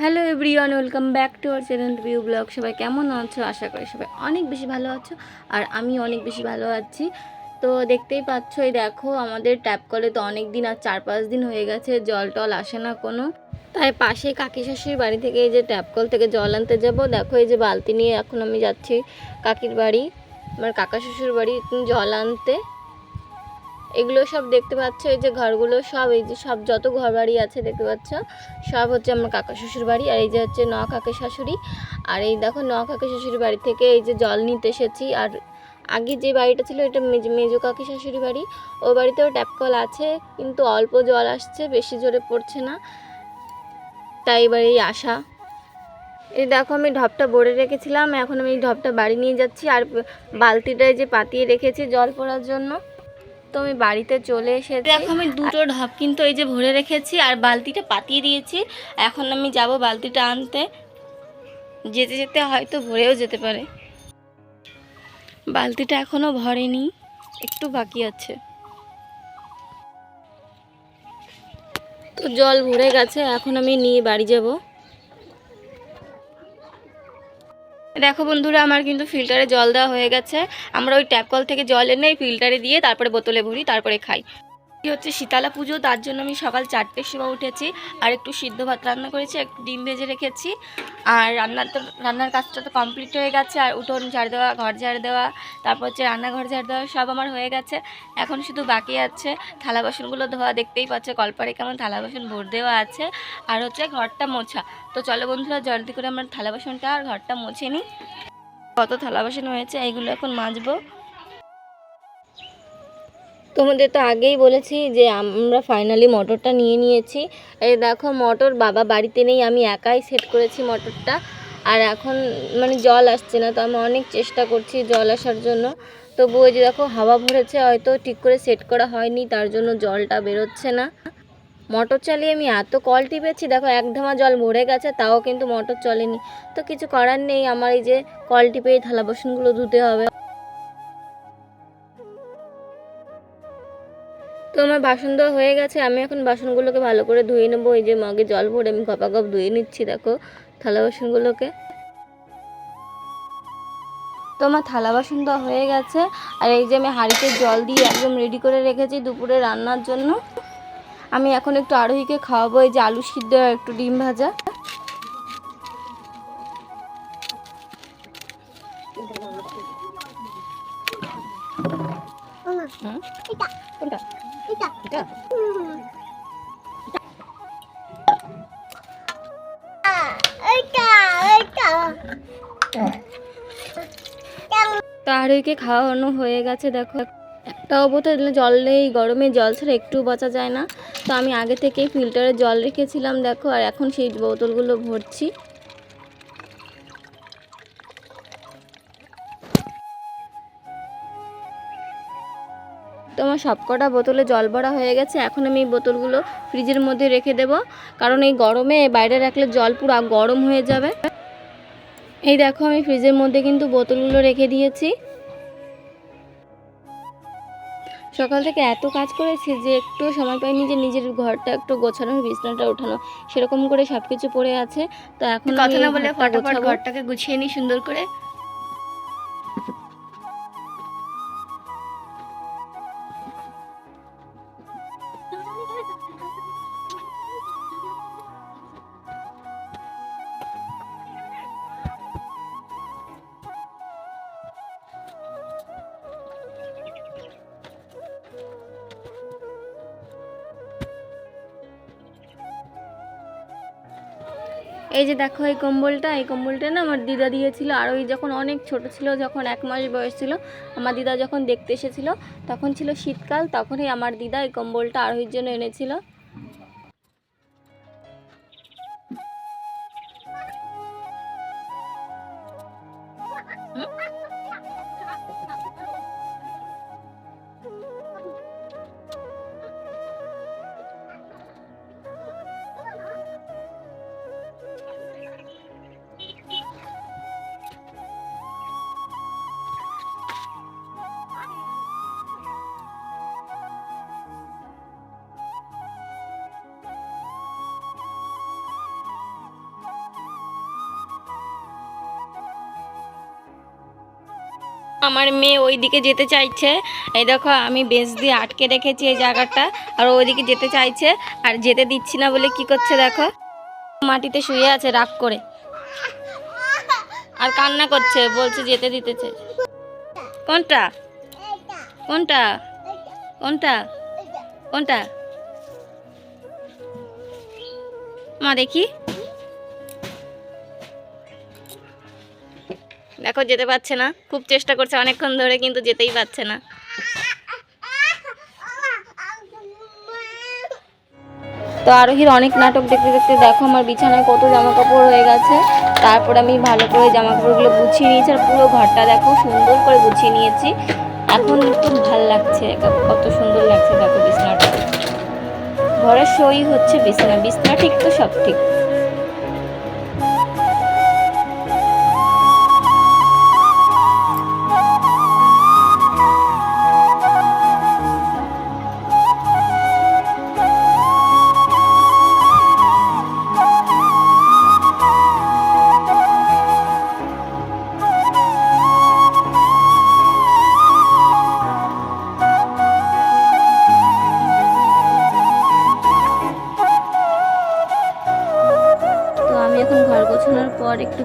Hello everyone, welcome back to our channel view blog. সবাই কেমন আছো? আশা করি সবাই অনেক বেশি ভালো আছো আর আমি অনেক বেশি ভালো আছি। তো দেখতেই পাচ্ছ, এই দেখো, আমাদের ট্যাপ কলে তো অনেক দিন আর চার পাঁচ দিন হয়ে গেছে, জল টল আসে না কোনো। তাই পাশে কাকি শাশুড়ির বাড়ি থেকে এই যে ট্যাপ কল থেকে জল আনতে যাব। দেখো, এই যে বালতি নিয়ে এখন আমি যাচ্ছি কাকির বাড়ি, আমার কাকা শ্বশুর বাড়ি জল আনতে। এগুলো সব দেখতে পাচ্ছ, এই যে ঘরগুলো সব, এই যে সব যত ঘর বাড়ি আছে দেখতে পাচ্ছ, সব হচ্ছে আমার কাকা শ্বশুর বাড়ি আর এই যে হচ্ছে ন কাকে শাশুড়ি। আর এই দেখো ন কাকে শাশুড়ি বাড়ি থেকে এই যে জল নিতে এসেছি। আর আগে যে বাড়িটা ছিল এটা মেজ কাকি শাশুড়ি বাড়ি। ও বাড়িতেও ট্যাপ কল আছে, কিন্তু অল্প জল আসছে, বেশি জোরে পড়ছে না। তাই এবার এই আসা এই দেখো আমি ঢপটা ভরে রেখেছিলাম, এখন আমি ঢপটা বাড়ি নিয়ে যাচ্ছি। আর বালতিটায় যে পাতিয়ে রেখেছি জল পড়ার জন্য। তো আমি বাড়িতে চলে এসেছি। দেখো আমি দুটো ঢপ কিন্তু এই যে ভরে রেখেছি আর বালতিটা পাতিয়ে দিয়েছি। এখন আমি যাব বালতিটা আনতে। যেতে যেতে হয়তো ভরেও যেতে পারে। বালতিটা এখনও ভরেনি, একটু বাকি আছে। তো জল ভরে গেছে, এখন আমি নিয়ে বাড়ি যাব। দেখো বন্ধুরা, আমার কিন্তু ফিল্টারে জল দেওয়া হয়ে গেছে। আমরা ওই ট্যাপ কল থেকে জল এনে ফিল্টারে দিয়ে তারপরে বোতলে ভরি, তারপরে খাই। হচ্ছে শীতলা পুজো, তার জন্য আমি সকাল চারটের সময় উঠেছি আর একটু সিদ্ধ ভাত রান্না করেছি, একটু ডিম ভেজে রেখেছি। আর রান্নার তো, রান্নার কাজটা তো কমপ্লিট হয়ে গেছে, আর উঠোন ঝাড় দেওয়া, ঘর ঝাড় দেওয়া, তারপর হচ্ছে রান্নাঘর ঝাড় দেওয়া সব আমার হয়ে গেছে। এখন শুধু বাকি আছে থালা বাসনগুলো ধোয়া, দেখতেই পাচ্ছে কলপারে কেমন থালা বাসন ভর দেওয়া আছে। আর হচ্ছে ঘরটা মোছা। তো চলো বন্ধুরা, জলদি করে আমার থালা বাসনটা আর ঘরটা মুছে নিই। কত থালা বাসন হয়েছে, এইগুলো এখন মাজবো। তোমাদের তো আগেই বলেছি যে আমরা ফাইনালি মোটরটা নিয়ে নিয়েছি। এই দেখো মোটর, বাবা বাড়িতে নেই, আমি একাই সেট করেছি মোটরটা। আর এখন মানে জল আসছে না, তো আমি অনেক চেষ্টা করছি জল আসার জন্য। তবু ওই যে দেখো হাওয়া ভরেছে, হয়তো ঠিক করে সেট করা হয়নি, তার জন্য জলটা বেরোচ্ছে না। মোটর চালিয়ে আমি এত কল টিপেছি দেখো এক ধামা জল ভরে গেছে, তাও কিন্তু মোটর চলেনি। তো কিছু করার নেই, আমার এই যে কল টিপে থালা বাসনগুলো ধুতে হবে। তো আমার বাসন দেওয়া হয়ে গেছে, আমি এখন বাসনগুলোকে ভালো করে ধুয়ে নেব। এই যে মগে জল ভরে আমি গপা গপ ধুয়ে নিচ্ছি, দেখো থালা বাসনগুলোকে। তো আমার থালা বাসন দেওয়া হয়ে গেছে, আর এই যে আমি হাঁড়িতে জল দিয়ে একদম রেডি করে রেখেছি দুপুরে রান্নার জন্য। আমি এখন একটু আরোহীকে খাওয়াবো, এই যে আলু সিদ্ধ একটু ডিম ভাজা। হুম? কোনটা এটা তো আরোহীকে খাওয়ানো হয়ে গেছে, দেখো একটা বোতল জল নেই, গরমে জল ছাড়া একটু বাঁচা যায় না তো আমি আগে থেকেই ফিল্টারে জল রেখেছিলাম, দেখো, আর এখন সেই বোতলগুলো ভরছি তো আমার সবকটা বোতলে জল ভরা হয়ে গেছে এখন আমি এই বোতলগুলো ফ্রিজের মধ্যে রেখে দেব। কারণ এই গরমে বাইরে রাখলে জল পুরো গরম হয়ে যাবে। এই দেখো আমি ফ্রিজের মধ্যে কিন্তু বোতলগুলো রেখে দিয়েছি। সকাল থেকে এত কাজ করেছি যে একটু সময় পাইনি যে নিজের ঘরটা একটু গোছানোর বিছনাটা ওঠানো সেরকম করে সবকিছু পড়ে আছে। তো এখন কথা না বলে ফটাফট ঘরটাকে গুছিয়ে নিই সুন্দর করে। এই যে দেখো এই কম্বলটা এই কম্বলটা না আমার দিদা দিয়েছিল। আর ওই যখন অনেক ছোট ছিল, যখন এক মাস বয়স ছিল, আমার দিদা যখন দেখতে এসেছিল, তখন ছিল শীতকাল, তখনই আমার দিদা এই কম্বলটা আরোহীর জন্য এনেছিল। আমার মেয়ে ওই দিকে যেতে চাইছে। এই দেখো, আমি বেঞ্চ দিয়ে আটকে রেখেছি এই জায়গাটা, আর ওইদিকে যেতে চাইছে, আর যেতে দিচ্ছি না বলে কি করছে দেখো? মাটিতে শুয়ে আছে রাগ করে। আর কান্না করছে, বলছে যেতে দিতেছে কোনটা? কোনটা? কোনটা? কোনটা? মা দেখি। দেখো যেতে পারছে না। খুব চেষ্টা করছে অনেকক্ষণ ধরে, কিন্তু যেতেই পারছে না। তো আরোহীর অনেক নাটক দেখতে দেখতে দেখো, আমার বিছানায় কত জামা কাপড় হয়ে গেছে। তারপর আমি ভালো করে জামা কাপড়গুলো গুছিয়ে নিয়েছি, আর পুরো ঘরটা দেখো সুন্দর করে গুছিয়ে নিয়েছি। এখন খুব ভালো লাগছে কত সুন্দর লাগছে দেখো বিছানাটা। ঘরের সই হচ্ছে বিছানা বিছানা ঠিক তো সব ঠিক।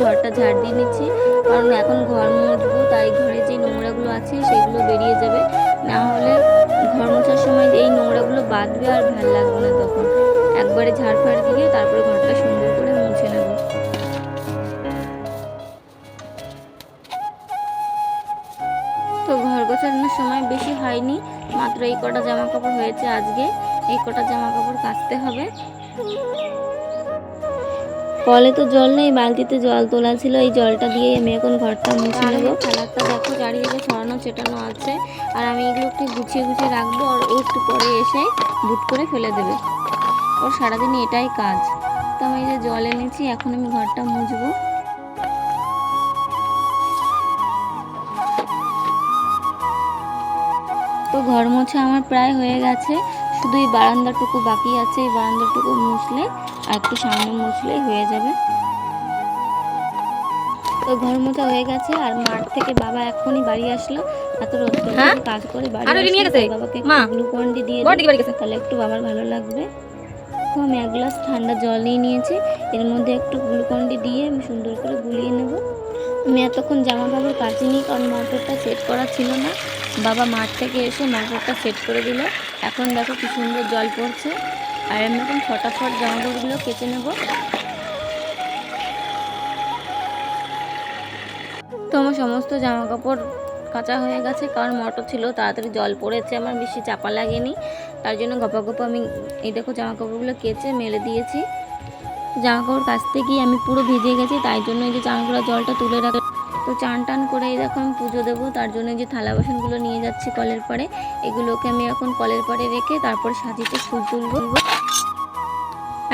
ঘরটা ঝাড় দিয়ে নিচ্ছি। কারণ এখন ঘর মুছবো, তাই ঘরে যে নোংরাগুলো আছে সেগুলো বেরিয়ে যাবে। না হলে ঘর মোছার সময় এই নোংরাগুলো বাঁধবে আর ভালো লাগবে না তখন। একবারে ঝাড় ফাড় দিয়ে তারপরে ঘরটা সুন্দর করে মুছে নেব। তো ঘর গোছানোর সময় বেশি হয়নি, মাত্র এই কটা জামা কাপড় হয়েছে আজকে। এই কটা জামা কাপড় কাচতে হবে। কলে তো জল নেই বালতিতে জল তোলা ছিল এই জলটা দিয়ে আমি এখন ঘরটা মুছে নেব। খালারটা দেখো চারিদিকে ছড়ানো চেটানো আছে। আর আমি এগুলো একটু গুছিয়ে গুছিয়ে রাখব আর ও একটু পরে এসে বুট করে ফেলে দেবে। ওর সারাদিনই এটাই কাজ। তো আমি এই যে জল এনেছি এখন আমি ঘরটা মুছবো। তো ঘর মোছা আমার প্রায় হয়ে গেছে। শুধু এই বারান্দাটুকু বাকি আছে এই বারান্দাটুকু মুছলে আর একটু সামনে মুছলেই হয়ে যাবে। তো ঘর মোছা হয়ে গেছে আর মাঠ থেকে বাবা এখনই বাড়ি আসলো। এত রোদ হ্যাঁ? কাজ করে বাড়ি বাবাকে মা? গ্লুকন ডি দিয়ে। তাহলে একটু বাবার ভালো লাগবে। তো আমি এক গ্লাস ঠান্ডা জল নিয়ে নিয়েছি। এর মধ্যে একটু গ্লুকন ডি দিয়ে আমি সুন্দর করে গুলিয়ে নেব। আমি এতক্ষণ জামা কাপড় কাচিনি কারণ মোটরটা সেট করা ছিল না। বাবা মাঠ থেকে এসে মোটরটা সেট করে দিল। এখন দেখো কি সুন্দর জল পড়ছে। আর আমি এখন ফটাফট জামা কাপড়গুলো কেচে নেব। তো আমার সমস্ত জামা কাপড় কাঁচা হয়ে গেছে, কারণ মোটর ছিল, তাড়াতাড়ি জল পড়েছে, আমার বেশি চাপা লাগেনি। তার জন্য গপা গপা আমি এই দেখো জামা কাপড়গুলো কেচে মেলে দিয়েছি। জামা কাপড় কাচতে গিয়ে আমি পুরো ভিজে গেছি, তাই জন্য এই যে জামাগুলো জলটা তুলে রাখ। তো চান টান করে এই দেখো আমি পুজো দেবো, তার জন্য যে থালা বাসনগুলো নিয়ে যাচ্ছি কলের পরে। এগুলোকে আমি এখন কলের পরে রেখে তারপর সাজিতে ফুল তুলবো।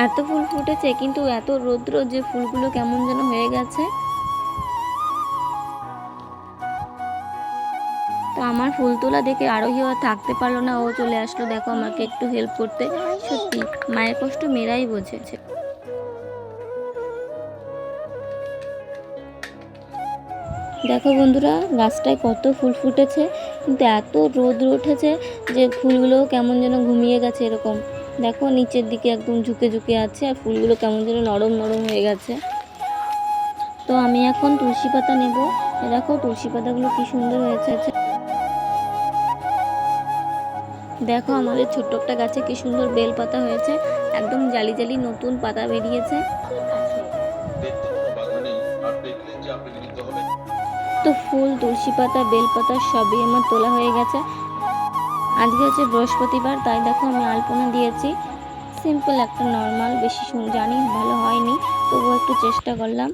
এত ফুল ফুটেছে, কিন্তু এত রৌদ্র যে ফুলগুলো কেমন যেন হয়ে গেছে। তো আমার ফুল তোলা দেখে আরোহী আর থাকতে পারল না, ও চলে আসলো, দেখো আমাকে একটু হেল্প করতে। সত্যি, মায়ের কষ্ট মেয়েরাই বোঝেছে। দেখো বন্ধুরা, গাছটায় কত ফুল ফুটেছে, কিন্তু এত রোদ উঠেছে যে ফুলগুলো কেমন যেন ঘুমিয়ে গেছে এরকম। দেখো, নিচের দিকে একদম ঝুঁকে ঝুঁকে আছে আর ফুলগুলো কেমন যেন নরম নরম হয়ে গেছে। তো আমি এখন তুলসী পাতা নেব। দেখো, তুলসী পাতাগুলো কি সুন্দর হয়েছে দেখো, আমাদের ছোট্ট একটা গাছে কি সুন্দর বেল পাতা হয়েছে। একদম জালি জালি নতুন পাতা বেরিয়েছে। তো ফুল, তুলসী পাতা বেল পাতা সবই আমার তোলা হয়ে গেছে। আজকে হচ্ছে বৃহস্পতিবার, তাই দেখো আমি আলপনা দিয়েছি। সিম্পল একটা নর্মাল বেশি জানি ভালো হয়নি, তবুও একটু চেষ্টা করলাম।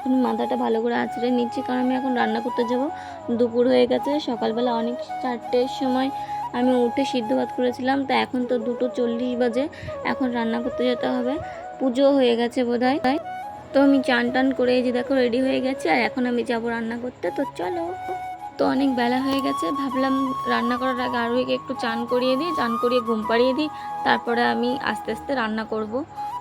এখন মাথাটা ভালো করে আঁচড়ে নিচ্ছি, কারণ আমি এখন রান্না করতে যাব। দুপুর হয়ে গেছে, সকালবেলা অনেক চারটের সময় আমি উঠে সিদ্ধ ভাত করেছিলাম, তা এখন তো দুটো চল্লিশ বাজে, এখন রান্না করতে যেতে হবে। পুজো হয়ে গেছে বোধ হয় তো আমি চান টান করে যে দেখো রেডি হয়ে গেছে, আর এখন আমি যাব রান্না করতে, তো চলো। তো অনেক বেলা হয়ে গেছে, ভাবলাম রান্না করার আগে আরোহীকে একটু চান করিয়ে দিই, চান করিয়ে ঘুম পাড়িয়ে দিই, তারপরে আমি আস্তে আস্তে রান্না করব।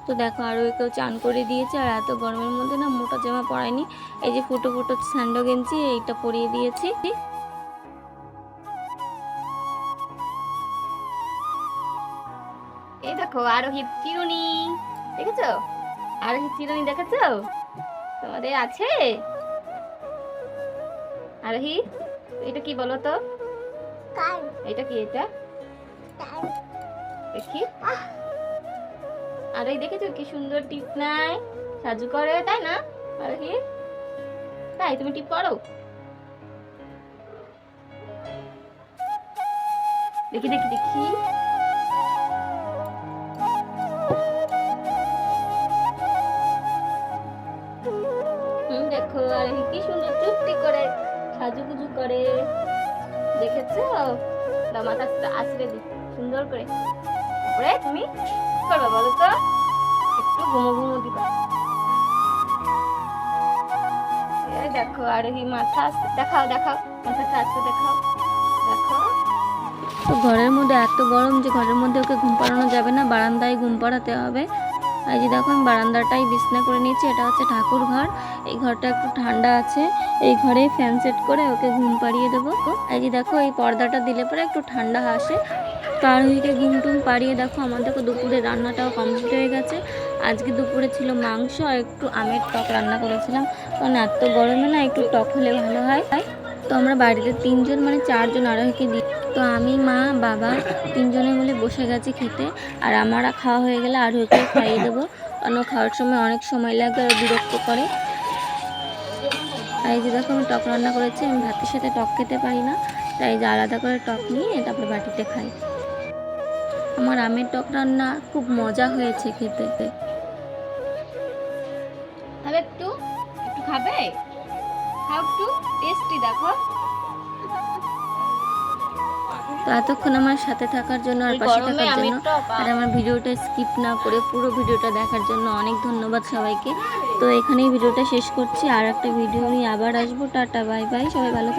তো দেখো আরোহীকেও চান করে দিয়েছে আর এত গরমের মধ্যে না মোটা জামা পরায়নি। এই যে ফুটো ফুটো স্যান্ডো গেঞ্জি এইটা পরিয়ে দিয়েছি। এই দেখো আরোহী চিরুনি দেখেছ? আরোহী চিরুনি দেখেছ? তোমাদের আছে? আরোহী এটা কি বলো তো? এটা কি এটা? দেখি আরে দেখেছ কি সুন্দর টিপ নাই? সাজু করে, তাই না? আর কি? তাই, তুমি টিপ করো দেখি দেখি দেখি। দেখো আরোহী কি সুন্দর চুপটি করে, সাজুগুজু করে। দেখেছ? দাও মাথা আছড়ে দি সুন্দর করে। তারপরে তুমি করবে বলো তো? একটু ঘুমো ঘুমো দিবা। দেখো আরোহী মাথা আস্তে- দেখাও দেখাও, মাথাটা আস্তে দেখাও, দেখো। তো ঘরের মধ্যে, এত গরম যে ঘরের মধ্যে ওকে ঘুম পাড়ানো যাবে না, বারান্দায় ঘুম পাড়াতে হবে। এই যে দেখো, আমি বারান্দাটাই বিছনা করে নিয়েছি, এটা হচ্ছে ঠাকুর ঘর। এই ঘরটা একটু ঠান্ডা আছে, এই ঘরে ফ্যান সেট করে ওকে ঘুম পাড়িয়ে দেবো। এই যে দেখো, এই পর্দাটা দিলে পরে একটু ঠান্ডা আসে। তো আরোহীকে ঘুম টুম পাড়িয়ে দেখো দেখো দুপুরে রান্নাটাও কমপ্লিট হয়ে গেছে। আজকে দুপুরে ছিল মাংস আর একটু আমের টক রান্না করেছিলাম। কারণ এত গরমে না একটু টক হলে ভালো হয়। তো আমরা বাড়িতে তিনজন মানে চারজন আরোহীকে দিই। তো আমি, মা, বাবা তিনজনে মিলে বসে গেছি খেতে। আর আমারা খাওয়া হয়ে গেলে আরোহীকে খাইয়ে দেবো। কারণ খাওয়ার সময় অনেক সময় লাগে আর বিরক্ত করে। এই যে দেখো, আমি টক রান্না করেছি। আমি ভাতের সাথে টক খেতে পারি না। তাই যে আলাদা করে টক নিয়ে তারপরে বাটিতে খাই। আমার আমের টক রান্না খুব মজা হয়েছে খেতে। খাবে একটু? একটু খাবে? খাও একটু টেস্টি দেখো। তো এতক্ষণ আমার সাথে থাকার জন্য আর পাশে থাকার জন্য আর আমার ভিডিওটা স্কিপ না করে পুরো ভিডিওটা দেখার জন্য অনেক ধন্যবাদ সবাইকে। তো এখানেই ভিডিওটা শেষ করছি। আর একটা ভিডিও নিয়ে আবার আসব। টাটা বাই বাই সবাই ভালো।